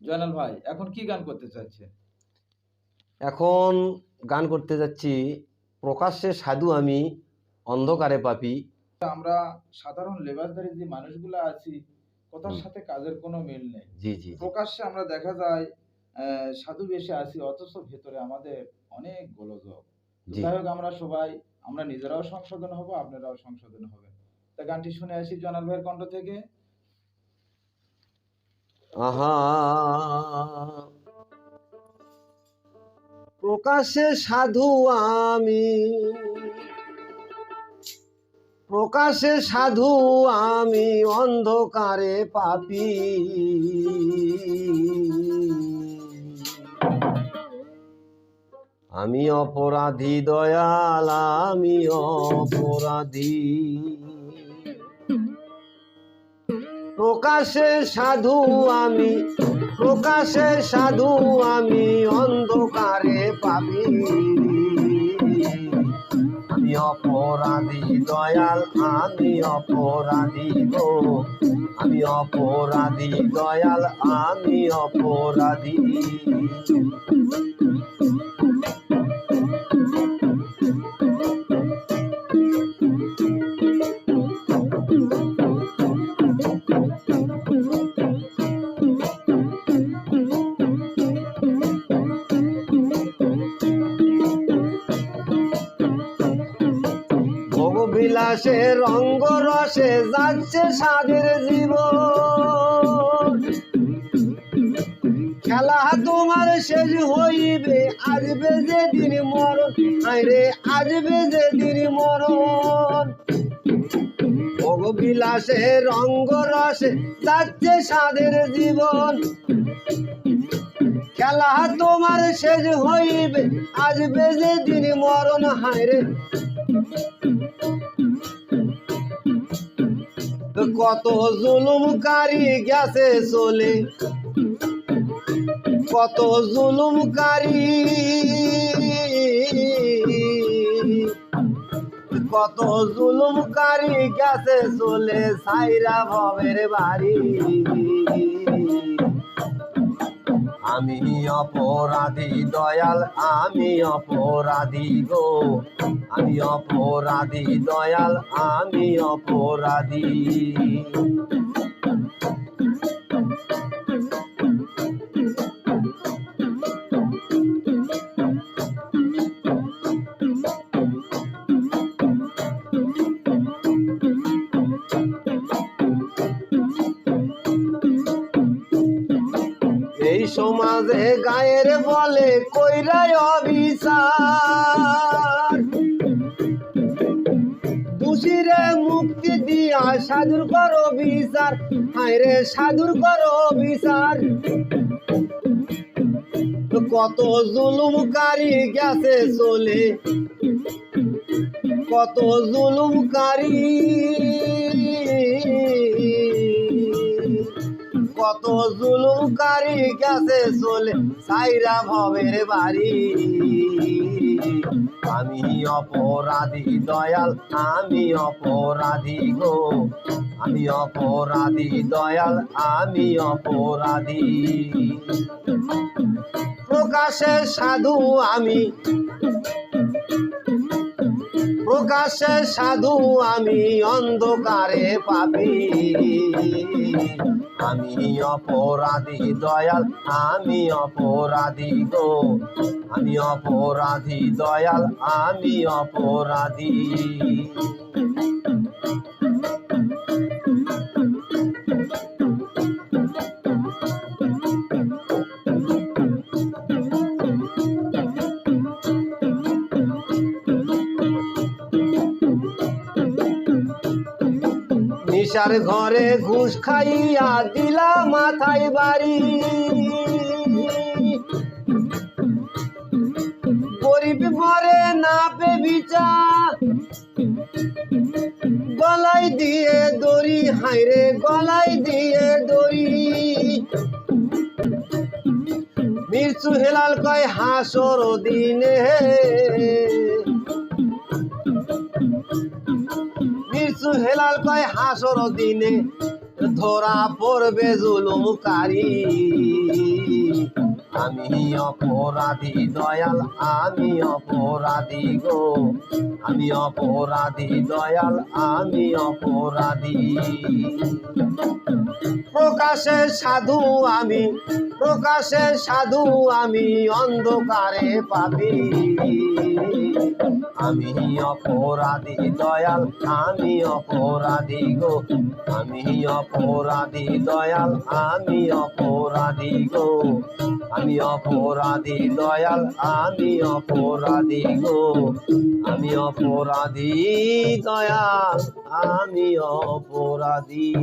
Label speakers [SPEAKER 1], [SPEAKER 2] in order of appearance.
[SPEAKER 1] জয়নাল ভাই এখন কি গান করতে চাচ্ছে
[SPEAKER 2] এখন গান করতে যাচ্ছি প্রকাশ্যে সাধু আমি অন্ধকারে পাপি।
[SPEAKER 1] আমরা সাধারণ লেবাসদারি যে মানুষগুলো আছি কথার সাথে কাজের কোনো মিল নেই।
[SPEAKER 2] জি জি।
[SPEAKER 1] প্রকাশ্যে আমরা দেখা যায় সাধু বেশে আছি অথচ ভেতরে আমাদের অনেক গোলযোগ। যাই হোক আমরা সবাই আমরা নিজেরাও সংশোধন হব আপনারাও সংশোধন হবেন। তা গানটি শুনে আসি জনাল ভাইয়ের কণ্ঠ থেকে।
[SPEAKER 2] আহা। প্রকাশ্যে সাধু আমি। প্রকাশে সাধু আমি অন্ধকারে পাপি। আমি অপরাধী দয়াল আমি অপরাধী। প্রকাশে সাধু আমি, প্রকাশে সাধু আমি অন্ধকারে পাবি। আমি অপরাধী দয়াল, আমি অপরাধী গো। আমি অপরাধী দয়াল, আমি অপরাধী। ভোগবিলাসে রঙ্গ রসে যাচ্ছে সাদের জীবন। খেলা তোমার শেষ হইবে, আসবে যে দিন মরণ। আরে আসবে যে দিন মরণ। ভোগবিলাসে রঙ্গ রসে যাচ্ছে সাদের জীবন। খেলা তোমার শেষ হইবে, আসবে যে দিন মরণ। হায়রে কত জুলুম কারি গেছে চলে। কত জুলুম কারি কত জুলুম কারি গেছে চলে সাইরা ভবের বাড়ি। আমি অপরাধী দয়াল আমি অপরাধী গো। আমি অপরাধী দয়াল আমি অপরাধী। সমাজে গায়ের বলে কইরাই অবিচার দোষীরে মুক্তি দিয়া সাধুর করো বিচার হায়রে সাধুর করো বিচার কত জুলুমকারী গেছে চলে। কত জুলুমকারী জুলুমকারী গেছে চলে সাইরা ভবের বাড়ি। আমি অপরাধী, দয়াল, আমি অপরাধী গো। আমি অপরাধী, দয়াল, আমি অপরাধী। প্রকাশে সাধু আমি। প্রকাশে সাধু আমি অন্ধকারে পাপি। আমি অপরাধী দয়াল, আমি অপরাধী গো। আমি অপরাধী দয়াল, আমি অপরাধী। নিশার ঘরে ঘুষ খাইয়া দিলা মাথায় বাড়ি। গরিব মরে না পে বিচা গলাই দিয়ে দড়ি হাইরে গলাই দিয়ে দড়ি। মির্চু হেলাল কয় হাসর দিনে। হেলাল কয় হাসর দিনে ধরা পড়বে জুলুমকারী আমি অপরাধী, দয়াল, আমি অপরাধী গো। আমি অপরাধী, দয়াল, আমি অপরাধী। প্রকাশে সাধু আমি, প্রকাশে সাধু আমি, অন্ধকারে পাবি আমি অপরাধী, দয়াল, আমি অপরাধী গো। আমি অপরাধী, দয়াল, আমি অপরাধী গো। আমি অপরাধী, দয়াল, আমি অপরাধী গো। আমি অপরাধী, দয়াল, আমি অপরাধী।